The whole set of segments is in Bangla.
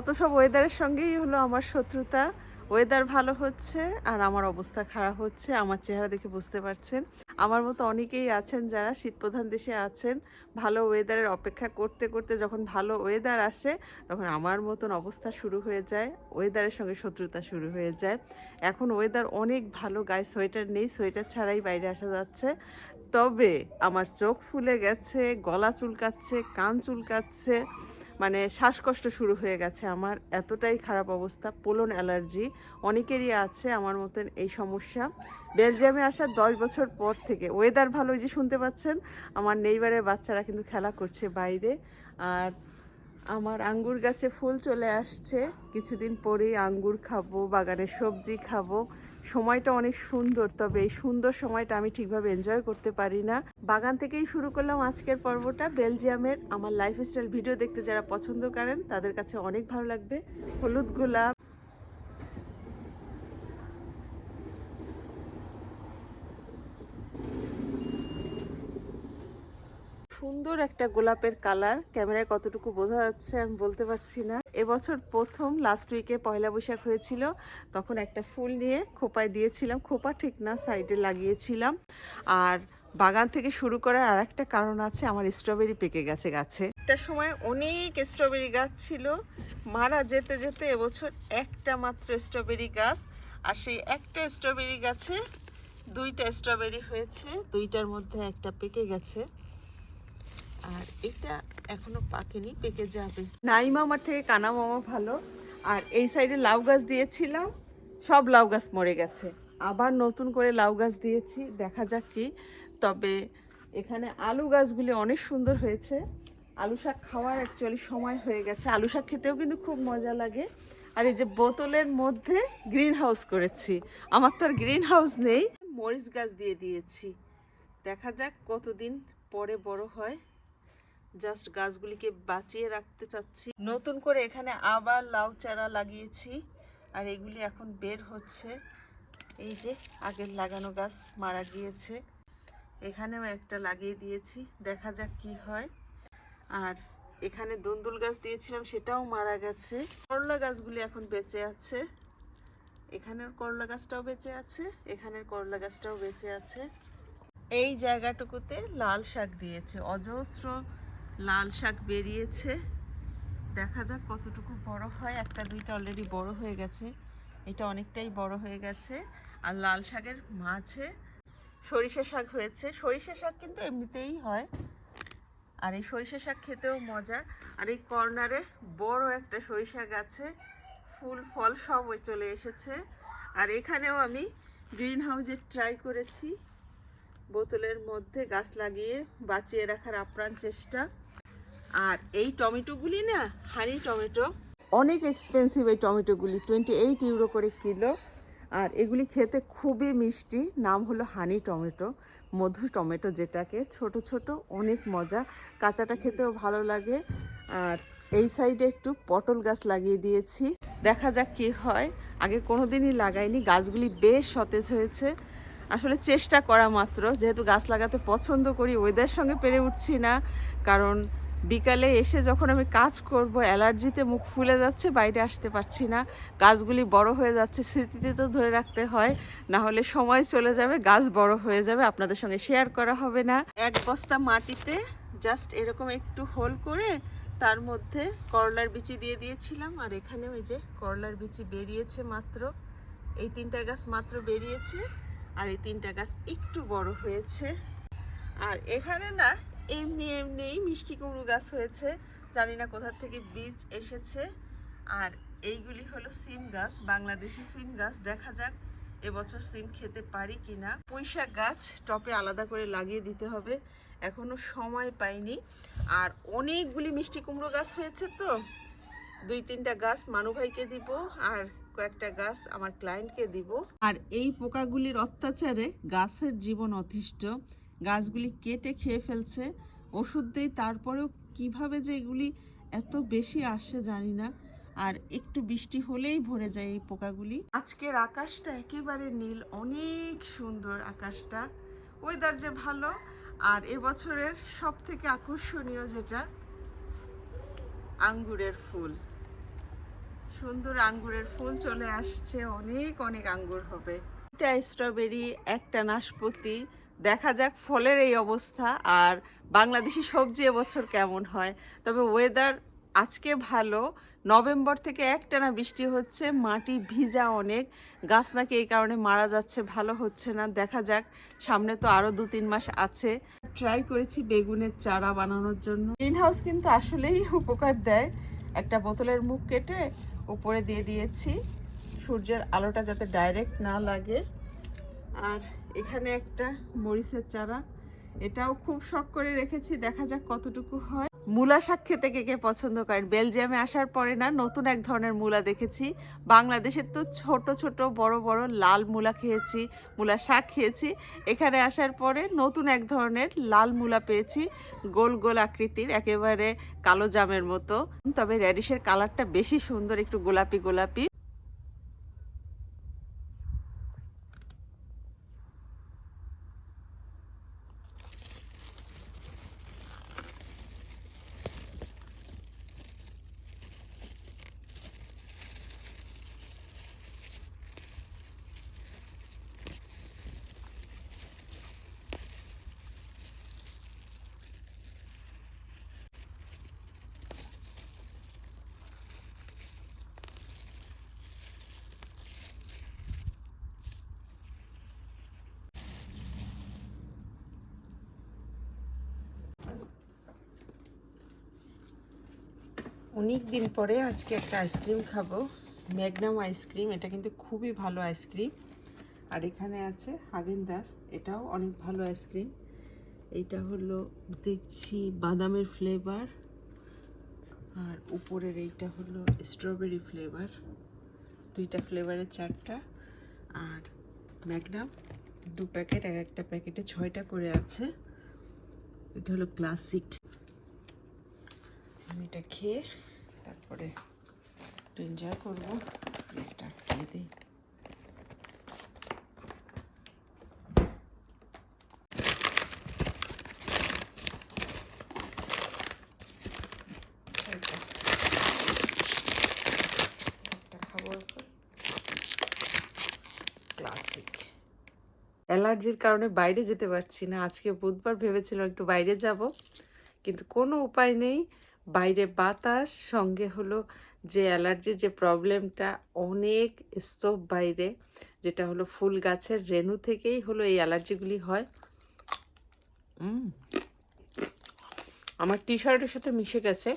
কত সব ওয়েদারের সঙ্গেই হলো আমার শত্রুতা। ওয়েদার ভালো হচ্ছে আর আমার অবস্থা খারাপ হচ্ছে, আমার চেহারা দেখে বুঝতে পারছেন। আমার মতো অনেকেই আছেন যারা শীতপ্রধান দেশে আছেন, ভালো ওয়েদারের অপেক্ষা করতে করতে যখন ভালো ওয়েদার আসে, তখন আমার মতন অবস্থা শুরু হয়ে যায় ওয়েদারের সঙ্গে শত্রুতা শুরু হয়ে যায়। এখন ওয়েদার অনেক ভালো, গায়ে সোয়েটার নেই সোয়েটার ছাড়াই বাইরে আসা যাচ্ছে। তবে আমার চোখ ফুলে গেছে, গলা চুলকাচ্ছে, কান চুলকাচ্ছে মানে শ্বাসকষ্ট শুরু হয়ে গেছে আমার। এতটাই খারাপ অবস্থা, পোলন অ্যালার্জি। অনেকেরই আছে আমার মতন এই সমস্যা। বেলজিয়ামে আসার দশ বছর পর থেকে ওয়েদার ভালো যে শুনতে পাচ্ছেন, আমার নেইবারের বাচ্চারা কিন্তু খেলা করছে বাইরে। আর আমার আঙ্গুর গাছে ফুল চলে আসছে। কিছুদিন পরেই আঙ্গুর খাব, বাগানের সবজি খাব। সময়টা অনেক সুন্দর, তবে এই সুন্দর সময়টা আমি ঠিকভাবে এনজয় করতে পারি না। বাগান থেকেই শুরু করলাম আজকের পর্বটা। বেলজিয়ামের আমার লাইফস্টাইল ভিডিও দেখতে যারা পছন্দ করেন, তাদের কাছে অনেক ভালো লাগবে। হলুদ গোলাপ সুন্দর একটা গোলাপের কালার। ক্যামেরায় কতটুকু বোঝা যাচ্ছে আমি বলতে পারছি না। এবছর প্রথম লাস্ট উইকে পয়লা বৈশাখ হয়েছিল। তখন একটা ফুল নিয়ে খোপায় দিয়েছিলাম। খোপা ঠিক না সাইডে লাগিয়েছিলাম। আর বাগান থেকে শুরু করার আর একটা কারণ আছে, আমার স্ট্রবেরি পেকে গেছে গাছে। একটা সময় অনেক স্ট্রবেরি গাছ ছিল। মারা যেতে যেতে এবছর একটা মাত্র স্ট্রবেরি গাছ। আর সেই একটা স্ট্রবেরি গাছে দুইটা স্ট্রবেরি হয়েছে। দুইটার মধ্যে একটা পেকে গেছে। আর এটা এখনও পাকেনি, পেকে যাবে। নাইমা আমার থেকে কানা মামা ভালো। আর এই সাইডে লাউ গাছ দিয়েছিলাম, সব লাউ গাছ মরে গেছে। আবার নতুন করে লাউ গাছ দিয়েছি, দেখা যাক কি। তবে এখানে আলু গাছগুলি অনেক সুন্দর হয়েছে। আলু শাক খাওয়ার অ্যাকচুয়ালি সময় হয়ে গেছে। আলু শাক খেতেও কিন্তু খুব মজা লাগে। আর এই যে বোতলের মধ্যে গ্রিন হাউস করেছি। আমার তো আর গ্রিন হাউস নেই। মরিচ গাছ দিয়ে দিয়েছি। দেখা যাক কতদিন পরে বড় হয়। জাস্ট গাছগুলিকে বাঁচিয়ে রাখতে চাচ্ছি। নতুন করে এখানে আবার লাউ চারা লাগিয়েছি আর এগুলি এখন বের হচ্ছে। এই যে আগের লাগানো গাছ মারা গিয়েছে। এখানেও একটা লাগিয়ে দিয়েছি, দেখা যাক কি হয়। আর এখানে দুন্দুল গাছ দিয়েছিলাম, সেটাও মারা গেছে। করলা গাছগুলি এখন বেঁচে আছে। এখানের করলা গাছটাও বেঁচে আছে, এখানের করলা গাছটাও বেঁচে আছে। এই জায়গাটুকুতে লাল শাক দিয়েছে, অজস্র লাল শাক বেরিয়েছে। দেখা যাক কতটুকু বড় হয়। একটা, দুইটা অলরেডি বড় হয়ে গেছে। এটা অনেকটাই বড় হয়ে গেছে। আর লাল শাকের মাঝে সরিষা শাক হয়েছে। সরিষা শাক কিন্তু এমনিতেই হয়। আর এই সরিষা শাক খেতেও মজা। আর এই কর্নারে বড় একটা সরিষা গাছে ফুল, ফল সব চলে এসেছে। আর এখানেও আমি গ্রিন হাউসে ট্রাই করেছি। বোতলের মধ্যে গাছ লাগিয়ে বাঁচিয়ে রাখার আপ্রাণ চেষ্টা। আর এই টমেটোগুলি না, হানি টমেটো। অনেক এক্সপেন্সিভ এই টমেটোগুলি টোয়েন্টি এইট ইউরো করে কিলো। আর এগুলি খেতে খুবই মিষ্টি, নাম হলো হানি টমেটো, মধু টমেটো যেটাকে, ছোট ছোট, অনেক মজা। কাঁচাটা খেতেও ভালো লাগে। আর এই সাইডে একটু পটল গাছ লাগিয়ে দিয়েছি। দেখা যাক কি হয়। আগে কোনো দিনই লাগাইনি, গাছগুলি বেশ সতেজ হয়েছে। আসলে চেষ্টা করা মাত্র, যেহেতু গাছ লাগাতে পছন্দ করি ওয়েদার সঙ্গে পেরে উঠছি না। কারণ বিকালে এসে যখন আমি কাজ করব, অ্যালার্জিতে মুখ ফুলে যাচ্ছে, বাইরে আসতে পারছি না। গাছগুলি বড় হয়ে যাচ্ছে, স্মৃতিতে তো ধরে রাখতে হয়। না হলে সময় চলে যাবে, গাছ বড় হয়ে যাবে, আপনাদের সঙ্গে শেয়ার করা হবে না। এক বস্তা মাটিতে জাস্ট এরকম একটু হোল করে তার মধ্যে করলার বিচি দিয়ে দিয়েছিলাম। আর এখানে ওই যে করলার বিচি বেরিয়েছে মাত্র। এই তিনটা গাছ মাত্র বেরিয়েছে, আর এই তিনটা গাছ একটু বড় হয়েছে। আর এখানে না এমনি এমনিই মিষ্টি কুমড়ো গাছ হয়েছে। জানি না কোথা থেকে বীজ এসেছে। আর এইগুলি হলো সিম গাছ, বাংলাদেশি সিম গাছ। দেখা যাক এবছর সিম খেতে পারি কিনা। পুঁইশাক গাছ টপে আলাদা করে লাগিয়ে দিতে হবে। এখনও সময় পাইনি। আর অনেকগুলি মিষ্টি কুমড়ো গাছ হয়েছে তো। দুই তিনটা গাছ মানু ভাইকে দিব আর কয়েকটা গাছ আমার ক্লায়েন্টকে দিব। আর এই পোকাগুলির অত্যাচারে গাছের জীবন অতিষ্ঠ। গাছগুলি কেটে খেয়ে ফেলছে। ওষুধ দেই, তারপরেও কীভাবে যে এগুলি এত বেশি আসে জানি না। আর একটু বৃষ্টি হলেই ভরে যায় এই পোকাগুলি। আজকের আকাশটা একেবারে নীল, অনেক সুন্দর আকাশটা। ওয়েদার যে ভালো, আর এবছরের সব থেকে আকর্ষণীয় যেটা, আঙ্গুরের ফুল। সুন্দর আঙ্গুরের ফুল চলে আসছে, অনেক অনেক আঙ্গুর হবে। একটা স্ট্রবেরি একটা নাশপাতি। দেখা যাক ফলের এই অবস্থা আর বাংলাদেশি সবজি এবছর কেমন হয়। তবে ওয়েদার আজকে ভালো। নভেম্বর থেকে একটানা বৃষ্টি হচ্ছে, মাটি ভিজা অনেক। গাছ নাকি এই কারণে মারা যাচ্ছে, ভালো হচ্ছে না। দেখা যাক, সামনে তো আরও দু তিন মাস আছে। ট্রাই করেছি বেগুনের চারা বানানোর জন্য। গ্রিন হাউস কিন্তু আসলেই উপকার দেয়। একটা বোতলের মুখ কেটে উপরে দিয়ে দিয়েছি। সূর্যের আলোটা যাতে ডাইরেক্ট না লাগে। আর এখানে একটা মরিচের চারা, এটাও খুব শখ করে রেখেছি, দেখা যাক কতটুকু হয়। মূলা শাক খেতে কে কে পছন্দ করেন? বেলজিয়ামে আসার পরে না, নতুন এক ধরনের মূলা দেখেছি। বাংলাদেশের তো ছোট ছোট, বড় বড় লাল মূলা খেয়েছি, মূলা শাক খেয়েছি। এখানে আসার পরে নতুন এক ধরনের লাল মূলা পেয়েছি, গোল গোল আকৃতির, একেবারে কালো জামের মতো। তবে র্যাডিশের কালারটা বেশি সুন্দর, একটু গোলাপি গোলাপি। অনেক দিন পরে আজকে একটা আইসক্রিম খাব। ম্যাগনাম আইসক্রিম, এটা কিন্তু খুবই ভালো আইসক্রিম। আর এখানে আছে হাগেন দাস, এটাও অনেক ভালো আইসক্রিম। এইটা হলো দেখছি বাদামের ফ্লেভার আর উপরের এইটা হলো স্ট্রবেরি ফ্লেভার দুইটা ফ্লেভারের চারটা। আর ম্যাগনাম দু প্যাকেট, এক একটা প্যাকেটে ছয়টা করে আছে। এটা হলো ক্লাসিক এটা খেয়ে তারপরে একটু এনজয় করব রিস্টার্ট দিয়ে দিই। অ্যালার্জির কারণে বাইরে যেতে পারছি না। আজকে বুধবার ভেবেছিলাম একটু বাইরে যাব, কিন্তু কোনো উপায় নেই। বাইরে বাতাস, সঙ্গে হলো যে অ্যালার্জির যে প্রবলেমটা অনেক স্তব বাইরে, যেটা হলো ফুল গাছের রেণু থেকেই হলো এই অ্যালার্জিগুলি হয়। আমার টি শার্টের সাথে মিশে গেছে।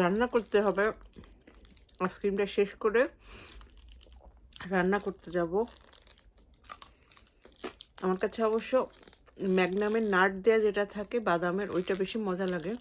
রান্না করতে হবে। আইসক্রিমটা শেষ করে রান্না করতে যাব। আমার কাছে অবশ্য ম্যাগনামের নাট দেওয়া যেটা থাকে বাদামের ওইটা বেশি মজা লাগে।